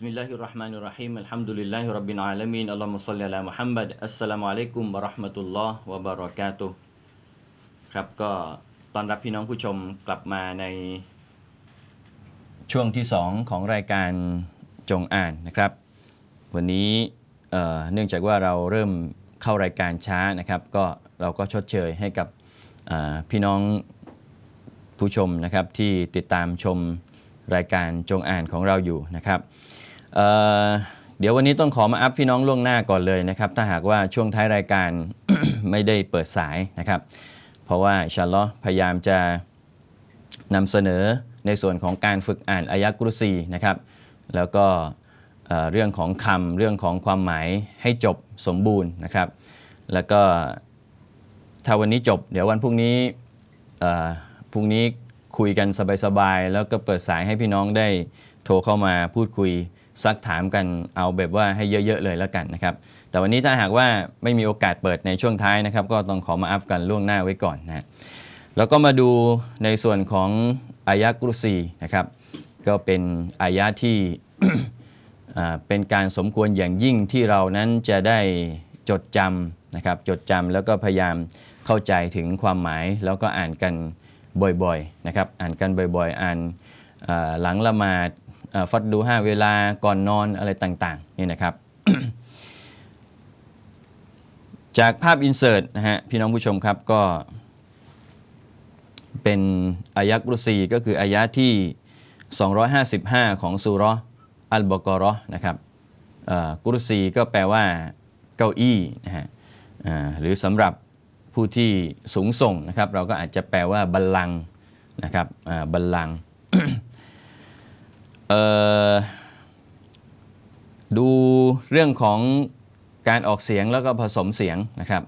Bismillahirrahmanirrahim. Alhamdulillahirabbil alamin. Allahumma salli ala Muhammad. อัสสลามุอะลัยกุมเราะห์มะตุลลอฮ์วะเราะกาตุครับก็ตอนรับพี่น้องผู้ชมกลับมาในช่วงที่ 2 ของรายการจงอ่านนะครับ วันนี้เเนื่องจากว่าเราเริ่มเข้ารายการช้านะครับ ก็เราก็ชดเชยให้กับพี่น้องผู้ชมนะครับที่ติดตามชมรายการจงอ่านของเราอยู่นะครับ เเดี๋ยววันนี้ต้องขอมาอัพพี่น้องล่วงหน้าก่อนเลยนะครับ ถ้าหากว่าช่วงท้ายรายการ ไม่ได้เปิดสายนะครับ เพราะว่าชาอัลล์พยายามจะนำเสนอในส่วนของการฝึกอ่านอายะกุรซีนะครับ แล้วก็เอ่อเรื่องของคำเรื่องของความหมายให้จบสมบูรณ์นะครับ แล้วก็ถ้าวันนี้จบ เดี๋ยววันพรุ่งนี้พรุ่งนี้คุยกันสบายๆ แล้วก็เปิดสายให้พี่น้องได้โทรเข้ามาพูดคุย ซักถามกันเอาแบบว่าให้เยอะๆเลยแล้วกันนะครับ แต่วันนี้ถ้าหากว่าไม่มีโอกาสเปิดในช่วงท้ายนะครับ ก็ต้องขอมาอัพกันล่วงหน้าไว้ก่อนนะฮะแล้วก็มาดูในส่วนของอายะกรุซีนะครับ ก็เป็นอายะที่เป็นการสมควรอย่างยิ่งที่เรานั้นจะได้จดจำนะครับ จดจำแล้วก็พยายามเข้าใจถึงความหมายแล้วก็อ่านกันบ่อยๆนะครับ อ่านกันบ่อยๆ อ่านหลังละหมาด ฟัดดูห้าเวลาก่อนนอนอะไรต่างๆนี่นะครับ จากภาพอินเสิร์ตนะฮะพี่น้องผู้ชมครับก็เป็นอายะกุรซีก็คืออายะที่ 255 ของสุราะห์อัลบกราะห์นะครับเอ่อกุรซีก็แปลว่าเก้าอี้นะฮะหรือสำหรับผู้ที่สูงส่งนะครับ เราก็อาจจะแปลว่าบัลลังนะครับบัลลัง ดูเรื่องของการออกเสียงแล้วก็ผสมเสียงนะครับ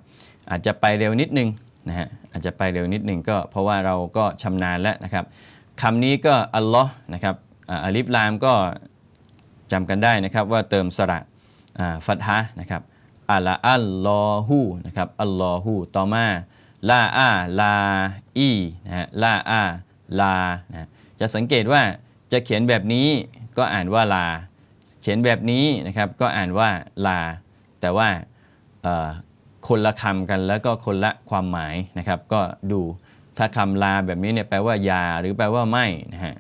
อาจจะไปเร็วนิดนึงนะฮะอาจจะไปเร็วนิดนึงก็เพราะว่าเราก็ชำนาญแล้วนะครับคำนี้ก็อัลลอฮ์นะครับอ่าอาลิฟลามก็จำกันได้นะครับว่าเติมสระฟัตฮะนะครับอัลลอัลลอฮูนะครับอัลลอฮูต่อมาลาอาลาอีนะฮะลาอาลานะจะสังเกตว่า จะเขียนแบบนี้ก็อ่านว่าลา เขียนแบบนี้นะครับก็อ่านว่าลา แต่ว่าคนละคำกันแล้วก็คนละความหมายนะครับ ก็ดูถ้าคำลาแบบนี้เนี่ยแปลว่ายาหรือแปลว่าไม่นะฮะ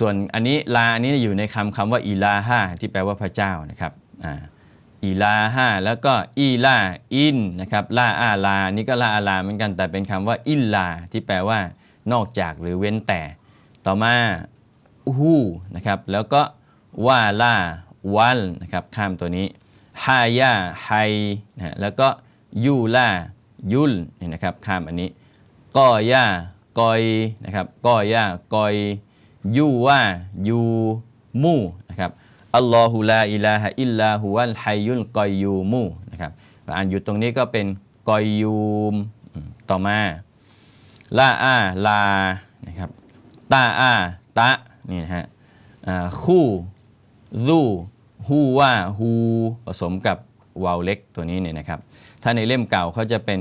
ส่วนอันนี้ลาอันนี้อยู่ในคำคำว่าอีลาฮาที่แปลว่าพระเจ้านะครับอีลาฮาแล้วก็อีลาอินนะครับลาอาลานี่ก็ลาอาลาเหมือนกันแต่เป็นคำว่าอิลลาที่แปลว่านอกจากหรือเว้นแต่ ต่อมาฮูนะครับแล้วก็วาลาวัลนะครับข้ามตัวนี้ฮายาไฮนะแล้วก็ยูลายุลนี่นะครับข้ามอันนี้กอยากอยนะครับกอยากอยยูว่ายูมูนะครับอัลลอฮุลาอิลาฮะอิลลาฮุวัลฮัยยุลกอยยูมูนะครับอ่านอยู่ตรงนี้ก็เป็นกอยยูมอืมต่อมาลาอาลานะครับ ตาอาตะนี่นะฮะคู่รูฮูว่าฮูผสมกับวาวเล็กตัวนี้เนี่ยนะครับ ถ้าในเล่มเก่าเขาจะเป็น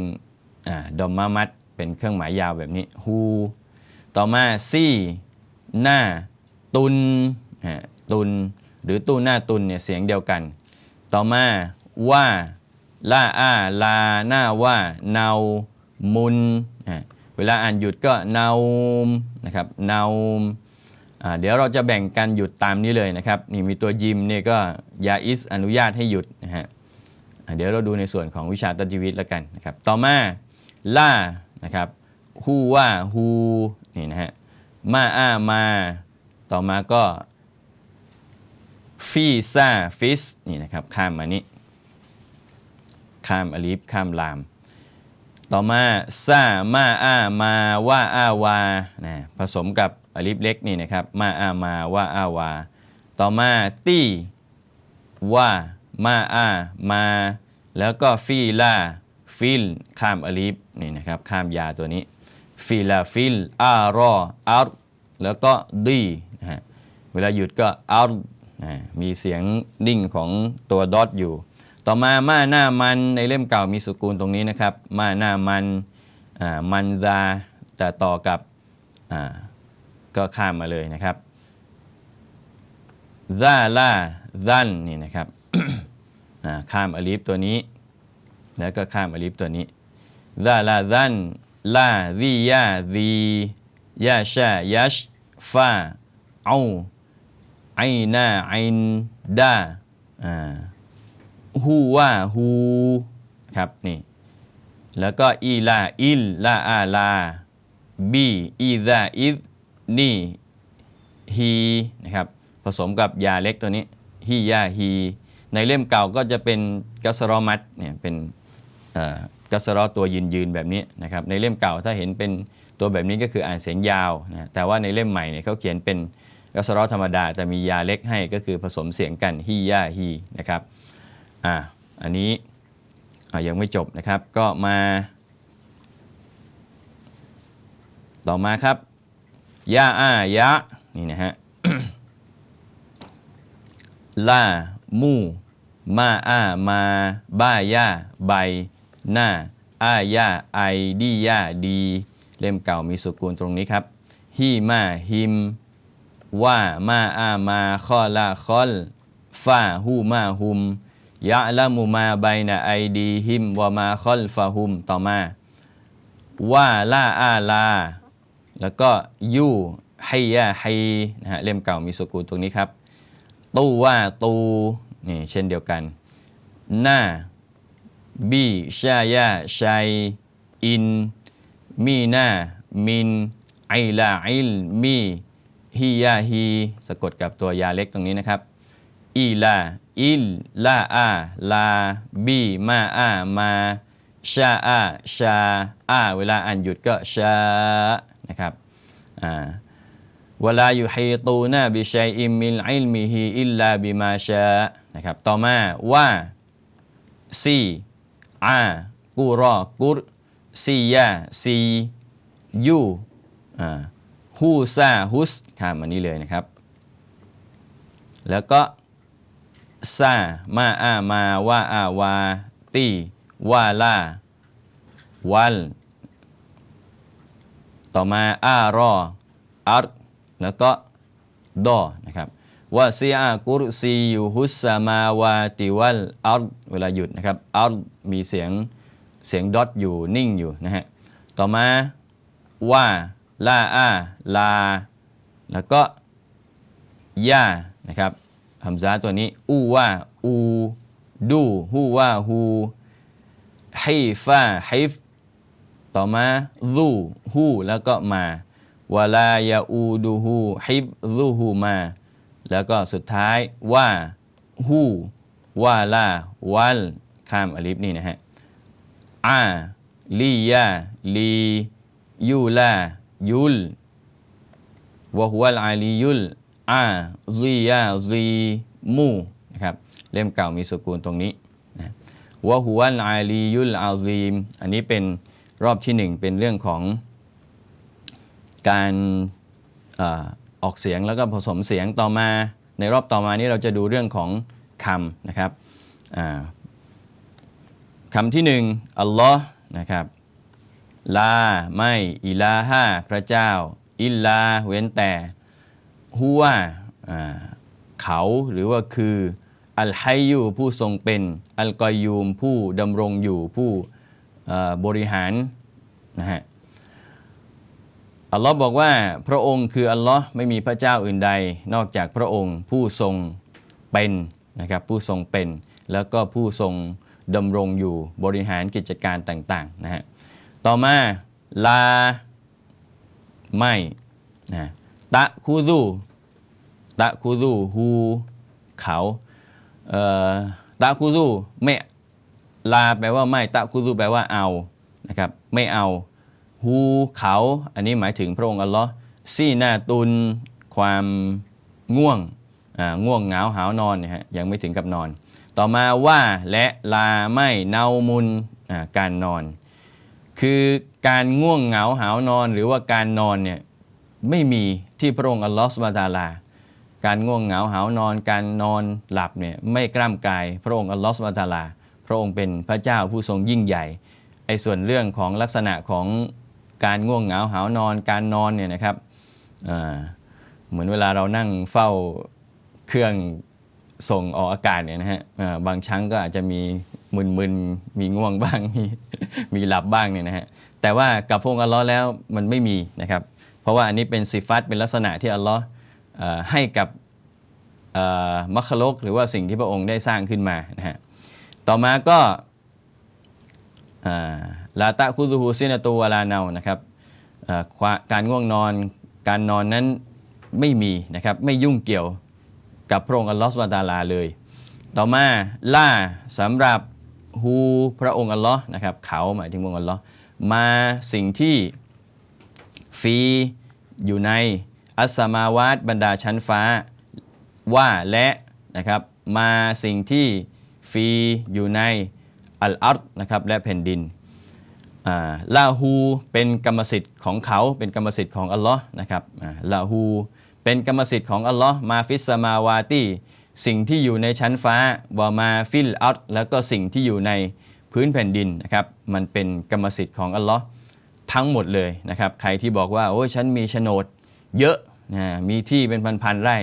อดอมมามัดเป็นเครื่องหมายยาวแบบนี้ฮูต่อมาซี่หน้าตุนตุนหรือตู้หน้าตุนเนี่ยเสียงเดียวกัน ต่อมาว่าลาอาลาหน้าว่าเนามุนอ เวลาอ่านหยุดก็นาวมนะครับนาอ่าเดี๋ยวเราจะแบ่งกันหยุดตามนี้เลยนะครับนี่มีตัวยิมเนี่ยก็ยาอิสอนุญาตให้หยุดนะฮะเดี๋ยวเราดูในส่วนของวิชาตัดชีวิตแล้วกันนะครับต่อมาล่านะครับฮูว่าฮูนี่นะฮะมาอามาต่อมาก็ฟีซาฟิสนี่นะครับข้ามมานี้ข้ามอลิฟข้ามลาม ต่อมาซามาอามาว่าอาวานะผสมกับอลิฟเล็กนี่นะครับมาอามาว่าอาวา ต่อมาตี้ว่ามาอามา แล้วก็ฟีลาฟิลข้ามอลิฟนี่นะครับข้ามยาตัวนี้ฟิลาฟิลอารออาร์แล้วก็ดีนะฮะเวลาหยุดก็อาร์นะมีเสียงดิ้งของตัวดอทอยู่ ต่อมามาหน้ามันในเล่มเก่ามีสุกูลตรงนี้นะครับมาหน้ามันมันซาแต่ต่อกับก็ข้ามมาเลยนะครับซาลาซันนี่นะครับข้ามอลิฟตัวนี้ แล้วก็ข้ามอลิฟตัวนี้ซาลาซันลาซียาซียาชายัชฟาเอาไอนาไอนดาอ่า ฮูว่าฮูครับนี่แล้วก็อีลาอิลลาอาลาบีอีซาอิซนี่ฮีนะครับผสมกับยาเล็กตัวนี้ฮียาฮีในเล่มเก่าก็จะเป็นกัสรอมัดเนี่ยเป็นกัสรอตัวยืนยืนแบบนี้นะครับในเล่มเก่าถ้าเห็นเป็นตัวแบบนี้ก็คืออ่านเสียงยาวนะแต่ว่าในเล่มใหม่เนี่ยเขาเขียนเป็นกัสรอธรรมดาแต่มียาเล็กให้ก็คือผสมเสียงกันฮียาฮีนะครับ อ่าอันนี้ยังไม่จบนะครับก็มา ต่อมาครับยาอายะนี่นะฮะลามูมาอามาบายาใบ หน้า อายาไอดียาดี เล่มเก่ามีสุกูลตรงนี้ครับฮีมาฮิม ว่ามาอามาคอลาคอลฟาฮูมาฮุม ยะละมุมาไบนะไอดีฮิมวามาคอลฟาฮุมต่อมาว่าลาอาลา แล้วก็ยู่ไฮยาไฮนะฮะเล่มเก่ามีสกุลตรงนี้ครับ ตูว่าตูนี่เช่นเดียวกัน หน้าบีชายาชัยอิน มีหน้ามินไอลาอิลมีฮิยาฮีสะกดกับตัวยาเล็กตรงนี้นะครับ อีลาอิลลาอาลาบีมาอามาชาอาชาอาเวลาอ่านหยุดก็ชานะครับอ่าวลาอยู่ฮีตูนาบิชัยอิมมิลอิลมิฮีอิลลาบิมาชานะครับต่อมาว่าซีอากูรอกุรซียาซียูอ่าฮูซาฮุสข้ามอันนี้เลยนะครับ แล้วก็ ซามาอามาว่าอาวาตีวาลาวัล ต่อมาอารออัรแล้วก็ดอนะครับว่าซีอากุรซียูฮุสซามาวาติวัลอัรเวลาหยุดนะครับอัรมีเสียงเสียงดอทอยู่นิ่งอยู่นะฮะต่อมาว่าลาอาลา แล้วก็ยานะครับ ฮัมซาตัวนี้ อูว่าอูดูฮูว่าฮูฮิฟาฮิฟต่อมารูฮูแล้วก็มาวลายาอูดูฮูฮิบรูฮูมา แล้วก็สุดท้ายว่าฮูว่าลาวัลข้ามอลิฟนี่นะฮะอาลียาลียูลายุลวะฮุวัลอาลียุล อาซียาซีมูนะครับเล่มเก่ามีสกุลตรงนี้นะวะฮุวัลอาลียุลอาซีม อันนี้เป็นรอบที่หนึ่งเป็นเรื่องของการออกเสียงแล้วก็ผสมเสียงต่อมาในรอบต่อมานี้เราจะดูเรื่องของคำนะครับคำที่หนึ่งอัลลอฮ์นะครับลา ไม่อิลาฮาพระเจ้า อิลลา เว้นแต่ หัวอ่าเขาหรือว่าคืออัลไฮยูผู้ทรงเป็นอัลกอยยูมผู้ดำรงอยู่ผู้บริหารนะฮะอัลลอฮ์บอกว่าพระองค์คืออัลลอฮ์ไม่มีพระเจ้าอื่นใด นอกจากพระองค์ผู้ทรงเป็นนะครับผู้ทรงเป็น แล้วก็ผู้ทรงดำรงอยู่บริหารกิจการต่างๆนะฮะต่อมาลาไม่นะตะคูซู ตะคูซูฮูเขาเอ่อตะคูซูไม่ลาแปลว่าไม่ตะคูซูแปลว่าเอานะครับไม่เอาฮูเขา อันนี้หมายถึงพระองค์อัลลอฮ์ซีนาตุน ความง่วงอ่าง่วงเหงาหาวนอนนะฮะยังไม่ถึงกับนอน ต่อมาว่าและลาไม่เนามุนอ่าการนอน คือการง่วงเหงาหาวนอนหรือว่าการนอนเนี่ยไม่มีที่พระองค์อัลลอฮฺสุบฮานะฮูวะตาลา การง่วงเหงาหาวนอน การนอนหลับเนี่ยไม่กล้ำกาย พระองค์อัลลอฮฺสุบฮานะตาลา พระองค์เป็นพระเจ้าผู้ทรงยิ่งใหญ่ไอ้ส่วนเรื่องของลักษณะของการง่วงเหงาหาวนอน การนอนเนี่ยนะครับเหมือนเวลาเรานั่งเฝ้าเครื่องส่งออกอากาศเนี่ยนะฮะบางครั้งก็อาจจะมีมึนๆมีง่วงบ้าง มีมีหลับบ้างเนี่ยนะฮะแต่ว่ากับพระองค์อัลลอฮ์แล้วมันไม่มีนะครับ เพราะว่าอันนี้เป็นสิฟัตเป็นลักษณะที่อัลลอฮ์ ให้กับมัคคลกหรือว่าสิ่งที่พระองค์ได้สร้างขึ้นมานะฮะต่อมาก็ลาตะคุซูฮูซินาตูวลาเนานะครับการง่วงนอนการนอนนั้นไม่มีนะครับไม่ยุ่งเกี่ยวกับพระองค์อัลลอฮฺสุบฮาตาลาเลย ต่อมาล่าสำหรับฮูพระองค์อัลลอฮ์นะครับเขาหมายถึงพระองค์อัลลอฮ์มาสิ่งที่ฟีอยู่ใน อัสมาวาตบรรดาชั้นฟ้า ว่าและนะครับมาสิ่งที่ฟีอยู่ในอัลอัรนะครับและแผ่นดินลาฮูเป็นกรรมสิทธิ์ของเขาเป็นกรรมสิทธิ์ของอัลลอฮ์นะครับลาฮูเป็นกรรมสิทธิ์ของอัลลอฮ์มาฟิสมาวาตีสิ่งที่อยู่ในชั้นฟ้าวามาฟิลอัลแล้วก็สิ่งที่อยู่ในพื้นแผ่นดินนะครับมันเป็นกรรมสิทธิ์ของอัลลอฮ์ทั้งหมดเลยนะครับใครที่บอกว่าโอ้ยฉันมีโฉนด เยอะนะมีที่เป็นพันๆไร่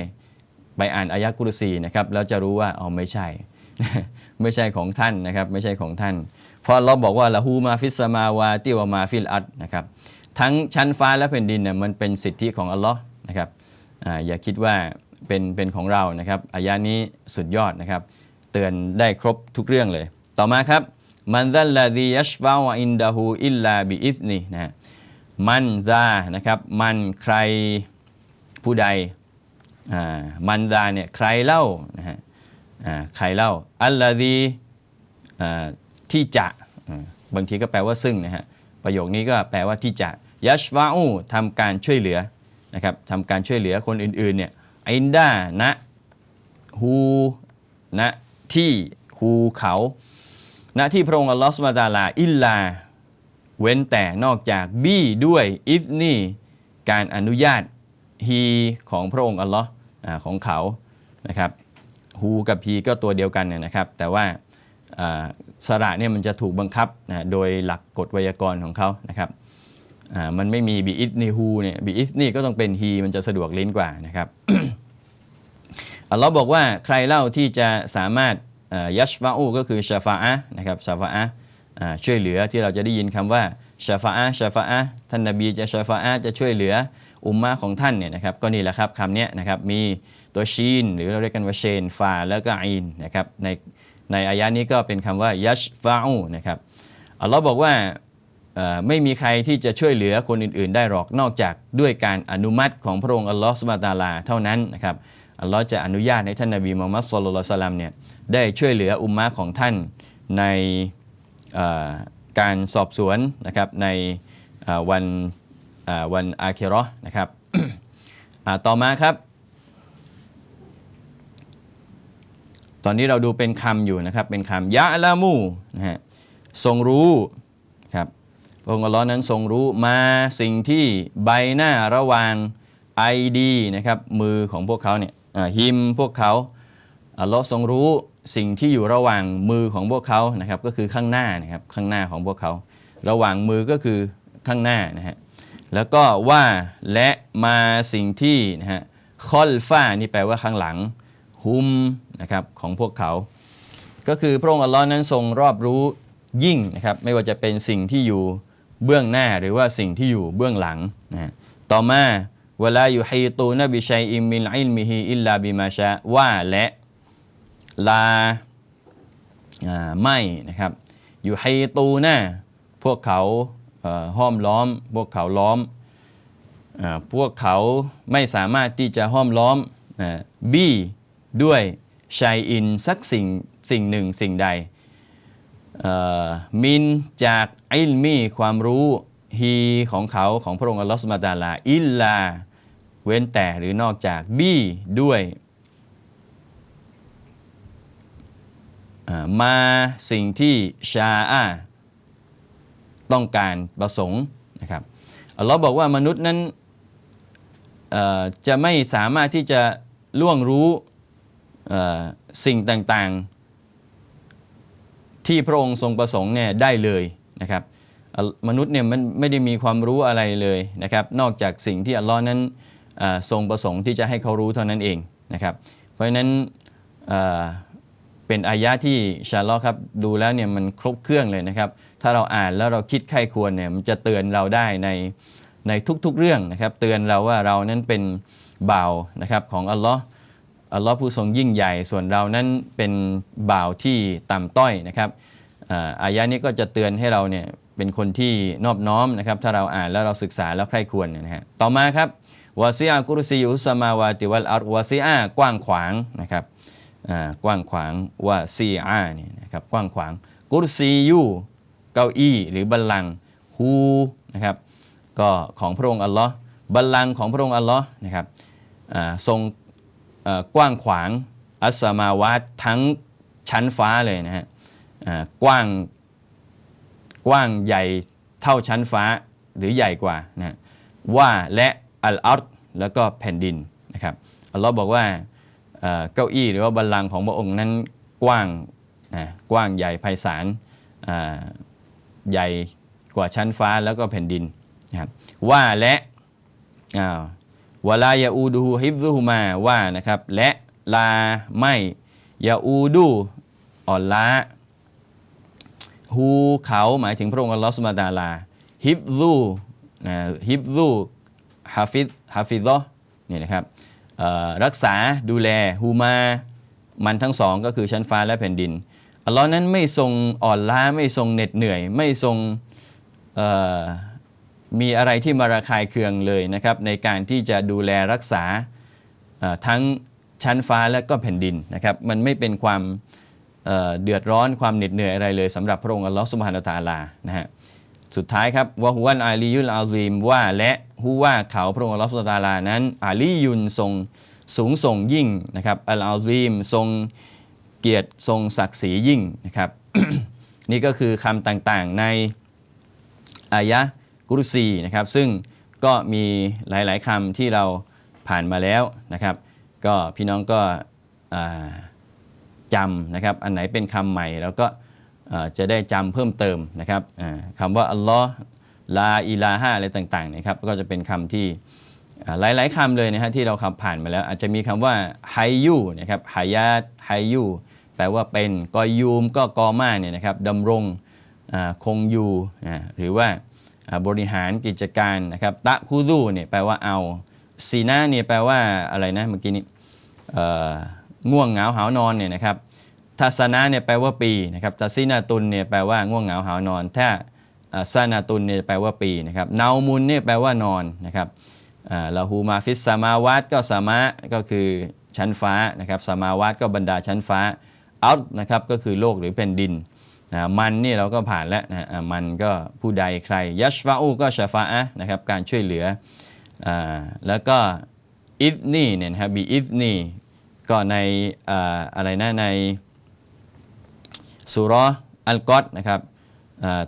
ไปอ่านอายะกุรซีนะครับแล้วจะรู้ว่าอ๋อไม่ใช่ ไม่ใช่ของท่านนะครับ ไม่ใช่ของท่าน เพราะเราบอกว่าละหูมาฟิสมาวาติวมาฟิลอัดนะครับทั้งชั้นฟ้าและแผ่นดินเนี่ยมันเป็นสิทธิของอัลลอฮ์นะครับออย่าคิดว่าเป็นเป็นของเรานะครับอายะนี้สุดยอดนะครับ เตือนได้ครบทุกเรื่องเลย ต่อมาครับมันดัลลาดียัชฟาวอินดาหูอิลลาบิอิสนีนะฮะ มันซานะครับ มันใครผู้ใดมันดาเนี่ยใครเล่านะฮะใครเล่า อัลลอฮีที่จะบางทีก็แปลว่าซึ่งนะฮะประโยคนี้ก็แปลว่าที่จะยัชวาอูทำการช่วยเหลือนะครับทำการช่วยเหลือคนอื่นๆเนี่ยอินดานะฮูนะที่ฮูเขาณที่พระองค์อัลลอฮฺสุบฮานะฮูวะตาลาอิลลา เว้นแต่นอกจากบี้ด้วยอิฟนี่การอนุญาตฮีของพระองค์อัลลอฮ์ของเขานะครับฮูกับฮีก็ตัวเดียวกันเนี่ยนะครับ แต่ว่าสระเนี่ยมันจะถูกบังคับนะโดยหลักกฎไวยากรณ์ของเขานะครับมันไม่มีบีอิฟนี่ฮูเนี่ยบีอิฟนี่ก็ต้องเป็นฮีมันจะสะดวกลิ้นกว่านะครับอัลลอฮ์บอกว่าใครเล่าที่จะสามารถยัชฟาอูก็คือชาฟาอะนะครับชาฟาอะ ช่วยเหลือที่เราจะได้ยินคำว่าชาฟาอะชาฟาอะท่านนบีจะชาฟาอะจะช่วยเหลืออุมมะของท่านเนี่ยนะครับก็นี่แหละครับคำนี้นะครับมีตัวชีน หรือเราเรียกกันว่าเชนฟาแล้วก็อีนนะครับในในอายะนี้ก็เป็นคำว่ายัชฟาอูนะครับอัลลอฮ์บอกว่าไม่มีใครที่จะช่วยเหลือคนอื่นๆ ได้หรอกนอกจากด้วยการอนุมัติของพระองค์อัลลอฮฺสุบะตาลาเท่านั้นนะครับอัลลอฮ์จะอนุญาตให้ท่านนบีมุฮัมมัดสุลลัลสัลลัมเนี่ยได้ช่วยเหลืออุมมะของท่านใน การสอบสวนนะครับในวันวันอาเคเรนะครับต่อมาครับ ตอนนี้เราดูเป็นคำอยู่นะครับ เป็นคำยะละมูนะฮะทรงรู้ครับพระองค์ลอฮ์นั้นทรงรู้มาสิ่งที่ใบหน้าระหว่างไอดีนะครับมือของพวกเขาเนี่ยอ่าฮิมพวกเขาอัลลอฮ์ทรงรู้ สิ่งที่อยู่ระหว่างมือของพวกเขานะครับก็คือข้างหน้านะครับข้างหน้าของพวกเขา ระหว่างมือก็คือข้างหน้านะฮะแล้วก็ว่าและมาสิ่งที่นะฮะคอลฟ้านี่แปลว่าข้างหลังฮุมนะครับของพวกเขา ก็คือพระองค์อัลลอฮ์นั้นทรงรอบรู้ยิ่งนะครับไม่ว่าจะเป็นสิ่งที่อยู่เบื้องหน้าหรือว่าสิ่งที่อยู่เบื้องหลังนะฮะต่อมาเวลาอยู่ฮีตูนบิชัยอิมมิลอิลมิฮิอิลลาบิมาชาว่าและ ลาไม่นะครับอยู่ไฮตูนะพวกเขาห้อมล้อม พวกเขาล้อมอพวกเขาไม่สามารถที่จะห้อมล้อมอบี้ด้วยชัยอินสักสิ่งสิ่งหนึ่งสิ่งใดมินจากอิลมีความรู้ฮีของเขาของพระองค์อัลลอฮฺสุบฮาตาลาอิลลา เว้นแต่หรือนอกจากบี้ด้วยเอ่อ มาสิ่งที่ชาอาต้องการประสงค์นะครับอัลลอฮ์บอกว่ามนุษย์นั้นจะไม่สามารถที่จะล่วงรู้สิ่งต่างๆ ที่พระองค์ทรงประสงค์เนี่ยได้เลยนะครับมนุษย์เนี่ยมันไม่ได้มีความรู้อะไรเลยนะครับนอกจากสิ่งที่อัลลอฮ์นั้นทรงประสงค์ที่จะให้เขารู้เท่านั้นเองนะครับเพราะฉะนั้น เป็นอายะที่ชาลลอฮ์ครับดูแล้วเนี่ยมันครบเครื่องเลยนะครับ ถ้าเราอ่านแล้วเราคิดใคร่ควรเนี่ยมันจะเตือนเราได้ในในทุกๆเรื่องนะครับ เตือนเราว่าเรานั้นเป็นบ่าวนะครับของอัลลอฮ์อัลลอฮ์ผู้ทรงยิ่งใหญ่ ส่วนเรานั้นเป็นบ่าวที่ต่ำต้อยนะครับอายะนี้ก็จะเตือนให้เราเนี่ยเป็นคนที่นอบน้อมนะครับ ถ้าเราอ่านแล้วเราศึกษาแล้วใคร่ควรนะฮะต่อมาครับวาซิอากุรซียุสมาวาติวัลอัรวาซิอากว้างขวางนะครับ กว้างขวางว่าซีอาเนี่ยนะครับกว้างขวางกุรซียูเก้าอี้หรือบัลลังฮูนะครับก็ของพระองค์อัลลอฮ์บัลลังของพระองค์อัลลอฮ์นะครับทรงกว้างขวางอัสมาวาตทั้งชั้นฟ้าเลยนะฮะกว้างกว้างใหญ่เท่าชั้นฟ้าหรือใหญ่กว่านะว่าและอัลอัรแล้วก็แผ่นดินนะครับอัลลอฮ์บอกว่า เก้าอี้หรือว่าบัลลังก์ของพระองค์นั้นกว้างนะกว้างใหญ่ไพศาลใหญ่กว่าชั้นฟ้าแล้วก็แผ่นดินนะครับว่าและวลายาอูดูฮิฟซุฮุมาว่านะครับและลาไม่ยาอูดูอ่อนล้าฮูเขาหมายถึงพระองค์อัลลอฮฺสุบฮาตาลาฮิฟซูนะฮิฟซูฮาฟิดฮาฟิดอเนี่ยนะครับ รักษาดูแลฮูมา มันทั้งสองก็คือชั้นฟ้าและแผ่นดินอัลลอฮ์นั้นไม่ทรงอ่อนล้าไม่ทรงเหน็ดเหนื่อย ไม่ทรงมีอะไรที่มาระคายเคืองเลยนะครับในการที่จะดูแลรักษาทั้งชั้นฟ้าและก็แผ่นดินนะครับมันไม่เป็นความเเดือดร้อนความเหน็ดเหนื่อยอะไรเลยสำหรับพระองค์อัลลอฮ์สุบฮานะฮูวะตาลานะฮะ สุดท้ายครับวะฮุวันอาลียุลอาซีมว่าและฮูว่าเขาพระองค์ลอสุตาลานั้น อาลียุนทรงสูงส่งยิ่งนะครับอัลอาซีมทรงเกียรติทรงศักดิ์ศรียิ่งนะครับนี่ก็คือคำต่างๆในอายะกุรุซีนะครับซึ่งก็มีหลายๆคำที่เราผ่านมาแล้วนะครับ ก็พี่น้องก็จำนะครับอันไหนเป็นคำใหม่แล้วก็ จะได้จำเพิ่มเติมนะครับอ่าคำว่าอัลลอฮ์ลาอิลาฮะอะไรต่างๆนะครับก็จะเป็นคำที่หลายๆคำเลยนะฮะที่เราขับผ่านมาแล้ว อาจจะมีคำว่าไฮยูนะครับฮายาตไฮยูแปลว่าเป็นกอยูมก็กอมาเนี่ยนะครับดำรงคงอยู่หรือว่าบริหารกิจการนะครับตะคูซูเนี่ยแปลว่าเอาซีนาเนี่ยแปลว่าอะไรนะเมื่อกี้นี้เอ่อง่วงเหงาหาวนอนเนี่ยนะครับ ทัศนะเนี่ยแปลว่าปีนะครับตัซีนาตุนเนี่ยแปลว่าง่วงเหงาหานอน ถ้าซานาตุนเนี่ยแปลว่าปีนะครับเนามุนเนี่ยแปลว่านอนนะครับลาหูมาฟิสสามาวาตก็สามะก็คือชั้นฟ้านะครับสามาวาตก็บรรดาชั้นฟ้าอัลนะครับก็คือโลกหรือแผ่นดินนะมันนี่เราก็ผ่านแล้วนะมันก็ผู้ใดใครยัชฟาอูก็ชาฟาอะนะครับการช่วยเหลืออแล้วก็อิฟนี่เนี่ยนะครับบีอิฟนี่ก็ในออะไรนะใน สุราะห์อัลกอดนะครับ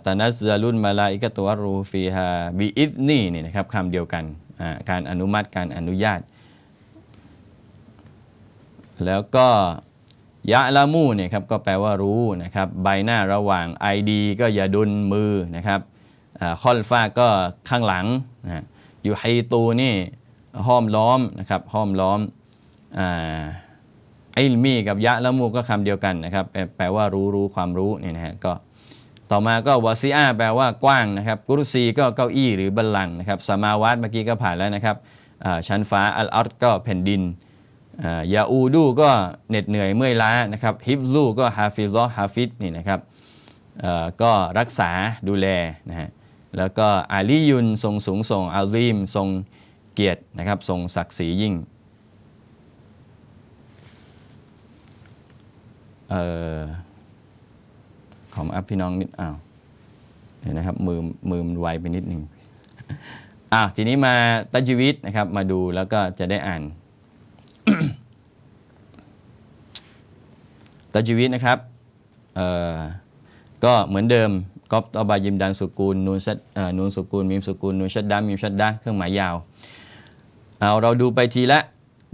ตานัซซาลุนมาลาอิกตุวรูฟีฮาบีอิฟนี่นี่นะครับคำเดียวกันการอนุมัติการอนุญาต แล้วก็ยะละมูเนี่ยครับก็แปลว่ารู้นะครับใบหน้าระหว่าง ID ก็อย่าดุลมือนะครับคอลฟ้าก็ข้างหลังนะอยู่ไฮตูนี่ห้อมล้อมนะครับห้อมล้อมอ่า อิลมีกับยะละมูก็คำเดียวกันนะครับ แปลว่ารู้รู้ความรู้เนี่ยนะฮะก็ต่อมาก็วาซีอาแปลว่ากว้างนะครับกุรซีก็เก้าอี้หรือบัลลังก์นะครับสมาวาตเมื่อกี้ก็ผ่านแล้วนะครับชั้นฟ้าอัลอัรก็แผ่นดินยาอูดูก็เหน็ดเหนื่อยเมื่อยล้านะครับฮิฟซูก็ฮาฟิซอฮาฟิดนี่นะครับก็รักษาดูแลนะฮะแล้วก็อาลียุนทรงสูงส่งอาซีม ทรงเกียรตินะครับทรงศักดิ์ศรียิ่ง เออขอมาอัพพี่น้องนิดอ้าวเดี๋ยวนะครับมือมือมันไวไปนิดหนึ่งอ้าวทีนี้มาตัจวิตนะครับ มาดูแล้วก็จะได้อ่านตัจวิตนะครับเอ่อก็เหมือนเดิมก๊อปตอบายิมดันสุกูลนูนชัดเอ่อนูนสุกูลมิมสุกูลนูนชัดดามิมชัดดาเครื่องหมายยาวเอาเราดูไปทีละ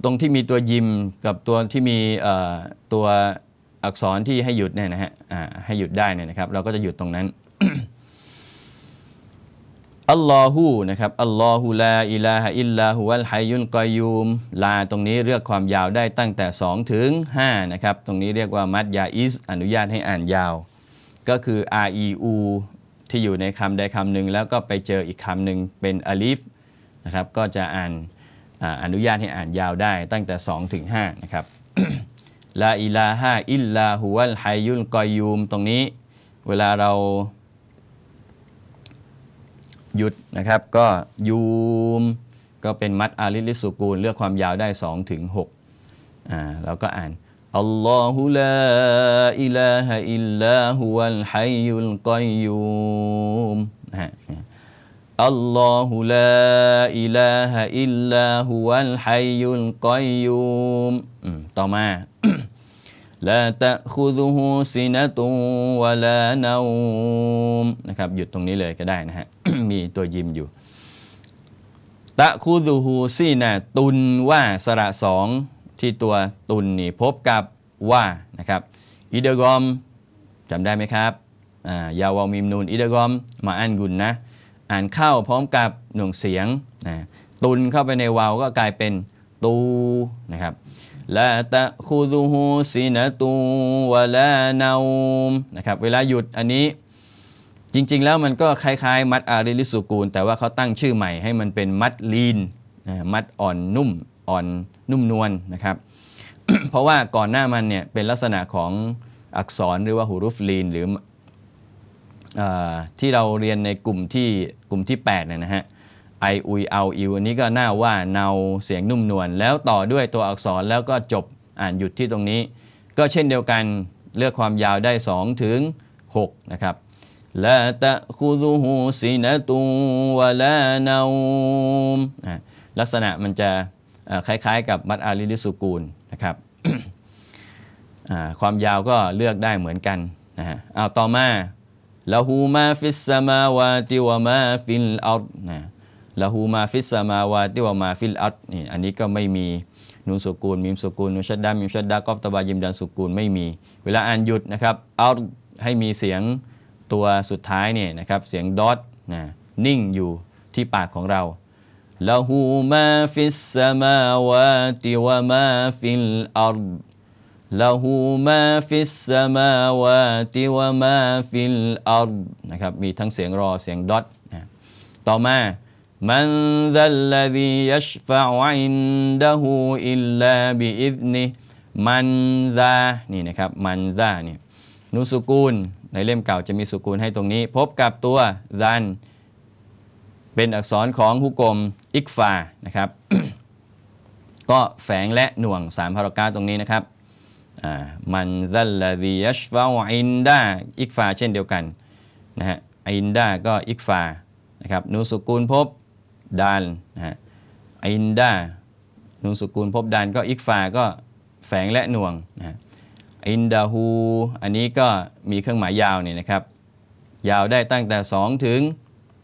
ตรงที่มีตัวยิมกับตัวที่มีเอ่อตัว อักษรที่ให้หยุดเนี่ยนะฮะให้หยุดได้เนี่ยนะครับ เราก็จะหยุดตรงนั้นอัลลอฮูนะครับอัลลอฮูลาอิลาฮะอิลลาฮุวัลฮัยยุลกอยูมลาตรงนี้เรียกความยาวได้ตั้งแต่ 2 ถึง 5 นะครับ ตรงนี้เรียกว่ามัดยาอิส อนุญาตให้อ่านยาว ก็คือ r e u ที่อยู่ในคำใดคำหนึ่งแล้วก็ไปเจออีกคำหนึ่งเป็นอลิฟนะครับ ก็จะอ่านออนุญาตให้อ่านยาวได้ตั้งแต่ 2 ถึง 5 นะครับ ลาอิลาฮะอิลลาฮุวัลฮัยยุลกอยูมตรงนี้ เวลาเราหยุดนะครับ ก็ยูม ก็เป็นมัดอาลิลิสุกูล เลือกความยาวได้2ถึง6อ่าแล้วก็อ่านอัลลอฮุลาอิลาฮะอิลลาฮุวัลฮัยยุลกอยยูมนะฮะ อัลลอฮุลาอิลาฮะอิลลาฮุวัลฮัยยุลกอยยูมอืมต่อมาลาตะคุซุฮูซินะตุวะลานาอุมนะครับหยุดตรงนี้เลยก็ได้นะฮะ มีตัวยิมอยู่ตะคุซุฮูซีนะตุนว่าสระสองที่ตัวตุนนี่พบกับว่านะครับอิเดกอมจำได้ไหมครับอ่ายาวามิมนูนอิเดกอมมาอ่านกุนนะ อ่านเข้าพร้อมกับหน่วงเสียงนะตุนเข้าไปในวาวก็กลายเป็นตูนะครับละตะคูซูฮูซินะตูวะลานาอมนะครับเวลาหยุดอันนี้จริง ๆ แล้วมันก็คล้าย ๆ มัดอาริลิสุกูล แต่ว่าเขาตั้งชื่อใหม่ให้มันเป็นมัดลีนนะมัดอ่อนนุ่มอ่อนนุ่มนวลนะครับ เพราะว่าก่อนหน้ามันเนี่ยเป็นลักษณะของอักษรหรือว่าหูรุฟลีนหรือ ที่เราเรียนในกลุ่มที่กลุ่มที่8เนี่ยนะฮะไออุยเอาอิวอันนี้ก็น่าว่าเนาเสียงนุ่มนวลแล้วต่อด้วยตัวอักษรแล้วก็จบอ่านหยุดที่ตรงนี้ ก็เช่นเดียวกันเลือกความยาวได้ 2 ถึง 6 นะครับละตะคูซูฮูซินะตุวะลานามลักษณะมันจะคล้ายๆกับมัดอาลิลิสุกูลนะครับความยาวก็เลือกได้เหมือนกันนะฮะเอาต่อมา ละหูมาฟิสสมาวาติวะมาฟิลอัลนะละหูมาฟิสสมาวาติวะมาฟิลอัลนี่อันนี้ก็ไม่มีนูนสุกูลมิมสุกูลนูชัดดามิมชัดดากอฟตบายิมดันสุกูลไม่มี เวลาอ่านหยุดนะครับอัลให้มีเสียงตัวสุดท้ายเนี่ยนะครับเสียงดอทนะนิ่งอยู่ที่ปากของเราละหูมาฟิสสมาวาติวะมาฟิลอัล له ما في السماوات وما في الأرض นะครับ มีทั้งเสียงรอเสียงดอทนะต่อมา من ذا الذي يشفع عنده إلا بإذنه มันซานี่นะครับ มันซาเนี่ยนูสุกูล ในเล่มเก่าจะมีสุกูลให้ตรงนี้ พบกับตัวซัน เป็นอักษรของฮุกกลมอิกฟา นะครับ ก็แฝงและหน่วงสามพารากราฟตรงนี้นะครับ อ่า มันซัลลดียัชฟาอินดาอิกฟาเช่นเดียวกันนะฮะอินดาก็อิกฟานะครับนูสุกูลพบดานนะฮะอินดานูสุกูลพบดานก็อิกฟาก็แฝงและหน่วงนะฮะอินดาฮูอันนี้ก็มีเครื่องหมายยาวเนี่ยนะครับ ยาวได้ตั้งแต่ 2 ถึง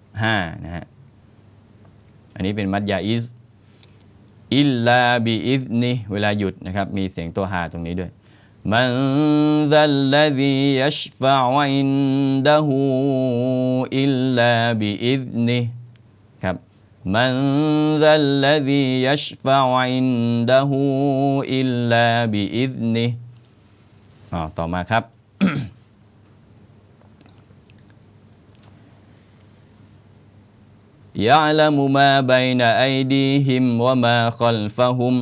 5นะฮะอันนี้เป็นมัดยาอิสอิลลาบิอิซนิเวลาหยุดนะครับ มีเสียงตัวฮาตรงนี้ด้วย มันซัลลซียัชฟะอินดะฮูอิลลาบิอิซนิครับมันซัลลซียัชฟะอินดะฮูอิลลาบิอิซนิอ๋อต่อมาครับ يعلم ما بين أيديهم وما خلفهم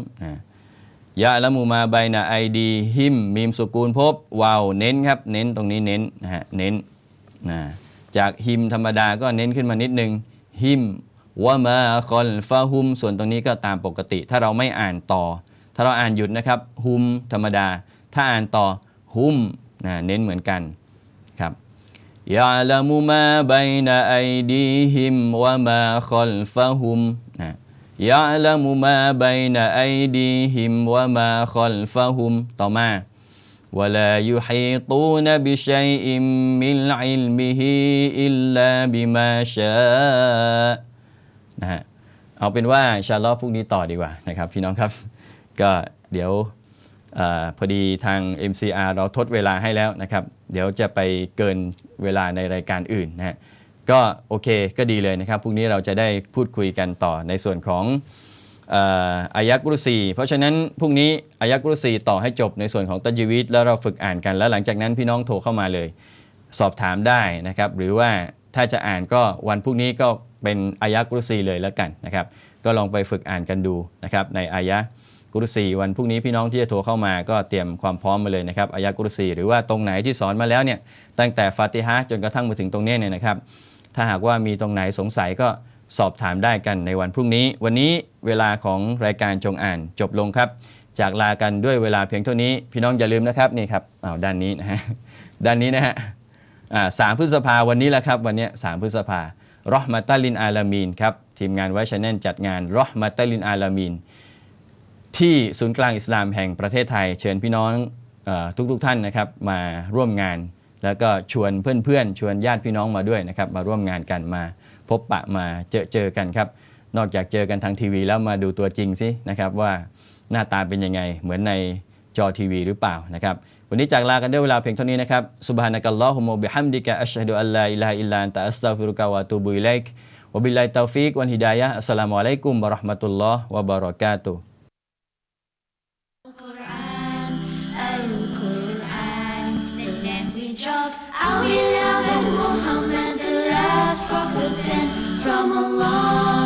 ยาละมูมาใบนาไอดีหิมมีมสุกูลพบวาวเน้นครับ เน้นตรงนี้เน้นนะฮะเน้นนะจากหิมธรรมดาก็เน้นขึ้นมานิดนึงหิมว่ามาคอนฟาหุม ส่วนตรงนี้ก็ตามปกติ ถ้าเราไม่อ่านต่อ ถ้าเราอ่านหยุดนะครับหุมธรรมดา ถ้าอ่านต่อหุมนะเน้นเหมือนกันครับยาละมูมาใบนาไอดีหิมว่ามาคอนฟาหุม يعلم ما بين أيديهم وما خلفهم ต่อมา ولا يحيطون بشيء من علمه إلا بما شاء นะฮะเอาเป็นว่าอินชาอัลลอฮ์พรุ่งนี้ต่อดีกว่านะครับพี่น้องครับ ก็เดี๋ยวเออพอดีทาง MCR เราทดเวลาให้แล้วนะครับ เดี๋ยวจะไปเกินเวลาในรายการอื่นนะฮะ ก็โอเคก็ดีเลยนะครับพรุ่งนี้เราจะได้พูดคุยกันต่อในส่วนของอายะกุรซีเพราะฉะนั้นพรุ่งนี้อายะกุรซีต่อให้จบในส่วนของตัจวีตแล้วเราฝึกอ่านกัน แล้วหลังจากนั้นพี่น้องโทรเข้ามาเลย สอบถามได้นะครับหรือว่าถ้าจะอ่านก็วันพรุ่งนี้ก็เป็นอายะกุรซีเลยแล้วกันนะครับก็ลองไปฝึกอ่านกันดูนะครับในอายะกุรซีวันพรุ่งนี้พี่น้องที่จะโทรเข้ามาก็เตรียมความพร้อมมาเลยนะครับอายะกุรซีหรือว่าตรงไหนที่สอนมาแล้วเนี่ยตั้งแต่ฟาติฮะจนกระทั่งมาถึงตรงนี้เนี่ยนะครับ ถ้าหากว่ามีตรงไหนสงสัยก็สอบถามได้กันในวันพรุ่งนี้ วันนี้เวลาของรายการจงอ่านจบลงครับ จากลากันด้วยเวลาเพียงเท่านี้ พี่น้องอย่าลืมนะครับนี่ครับอ้าวด้านนี้นะฮะด้านนี้นะฮะอ่าสามพฤษภาวันนี้แหละครับ วันนี้สามพฤษภารอมาตัลลินอาลามีนครับทีมงานไวชแนลจัดงานรอมาตัลลินอาลามีนที่ศูนย์กลางอิสลามแห่งประเทศไทย เชิญพี่น้องอทุกๆท่านนะครับมาร่วมงาน แล้วก็ชวนเพื่อนๆ ชวนญาติพี่น้องมาด้วยนะครับ มาร่วมงานกันมา พบปะมาเจอเจอกันครับ นอกจากเจอกันทางทีวี แล้วมาดูตัวจริงสินะครับว่าหน้าตาเป็นยังไง เหมือนในจอทีวีหรือเปล่านะครับ วันนี้จากลากันด้วยเวลาเพียงเท่านี้นะครับสุบฮานะกัลลอฮุมบิฮัมดิกะอัชฮะดุอัลลาอิลาอิลลันตะอัสตัฟิรุกะวะตูบุอิลัยกวะบิลลาฮิตตอฟีกวันฮิดายะอัสสลามุอะลัยกุมวะเราะห์มะตุลลอฮ์วะบะเราะกาตุฮ์ beloved Muhammad, the last prophet sent from Allah.